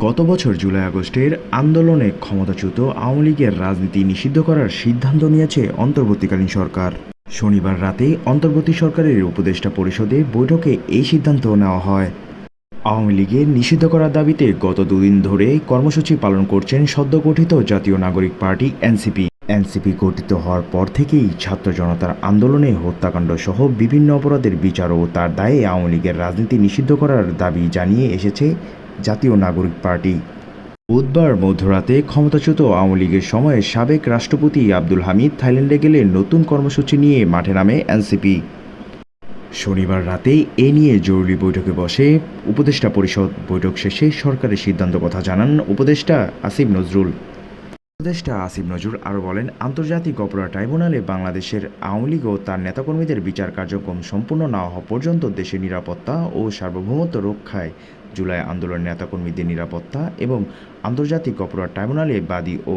গত বছর জুলাই আগস্টের আন্দোলনে ক্ষমতাচ্যুত আওয়ামী লীগের রাজনীতি নিষিদ্ধ করার সিদ্ধান্ত নিয়েছে অন্তর্বর্তীকালীন সরকার। শনিবার রাতে অন্তর্বর্তী সরকারের উপদেষ্টা পরিষদে বৈঠকে এই সিদ্ধান্ত নেওয়া হয়। আওয়ামী লীগের নিষিদ্ধ করার দাবিতে গত দুদিন ধরে কর্মসূচি পালন করছেন সদ্য গঠিত জাতীয় নাগরিক পার্টি এনসিপি। এনসিপি গঠিত হওয়ার পর থেকেই ছাত্র জনতার আন্দোলনে হত্যাকাণ্ড সহ বিভিন্ন অপরাধের বিচার ও তার দায়ে আওয়ামী লীগের রাজনীতি নিষিদ্ধ করার দাবি জানিয়ে এসেছে জাতীয় নাগরিক পার্টি। বুধবার মধ্যরাতে ক্ষমতাচ্যুত আওয়ামী লীগের সময়ে সাবেক রাষ্ট্রপতি আব্দুল হামিদ থাইল্যান্ডে গেলে নতুন কর্মসূচি নিয়ে মাঠে নামে এনসিপি। শনিবার রাতে এ নিয়ে জরুরি বৈঠকে বসে উপদেষ্টা পরিষদ বৈঠক শেষে সরকারের সিদ্ধান্ত কথা জানান উপদেষ্টা আসিফ নজরুল। উপদেষ্টা আসিফ নজরুল আরও বলেন, আন্তর্জাতিক অপরাধ ট্রাইব্যুনালে বাংলাদেশের আওয়ামী লীগ ও তার নেতাকর্মীদের বিচার কার্যক্রম সম্পূর্ণ না হওয়া পর্যন্ত দেশের নিরাপত্তা ও সার্বভৌমত্ব রক্ষায় জুলাই আন্দোলন নেতাকর্মীদের নিরাপত্তা এবং আন্তর্জাতিক অপরাধ ট্রাইব্যুনালে বাদী ও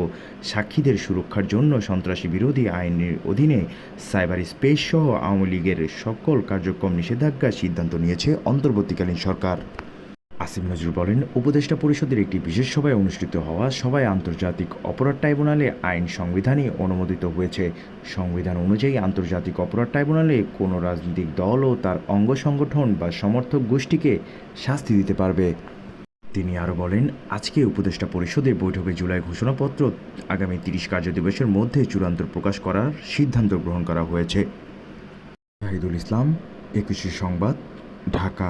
সাক্ষীদের সুরক্ষার জন্য সন্ত্রাসী বিরোধী আইনের অধীনে সাইবার স্পেস সহ আওয়ামী লীগের সকল কার্যক্রম নিষেধাজ্ঞার সিদ্ধান্ত নিয়েছে অন্তর্বর্তীকালীন সরকার। আসিফ নজরুল বলেন, উপদেষ্টা পরিষদের একটি বিশেষ সভায় অনুষ্ঠিত হওয়া সভায় আন্তর্জাতিক অপরাধ ট্রাইব্যুনালে আইন সংবিধানে অনুমোদিত হয়েছে। সংবিধান অনুযায়ী আন্তর্জাতিক অপরাধ ট্রাইব্যুনালে কোনো রাজনৈতিক দল ও তার অঙ্গ সংগঠন বা সমর্থক গোষ্ঠীকে শাস্তি দিতে পারবে। তিনি আরও বলেন, আজকে উপদেষ্টা পরিষদের বৈঠকে জুলাই ঘোষণাপত্র আগামী তিরিশ কার্যদিবসের মধ্যে চূড়ান্ত প্রকাশ করার সিদ্ধান্ত গ্রহণ করা হয়েছে। শাহিদুল ইসলাম, একুশে সংবাদ, ঢাকা।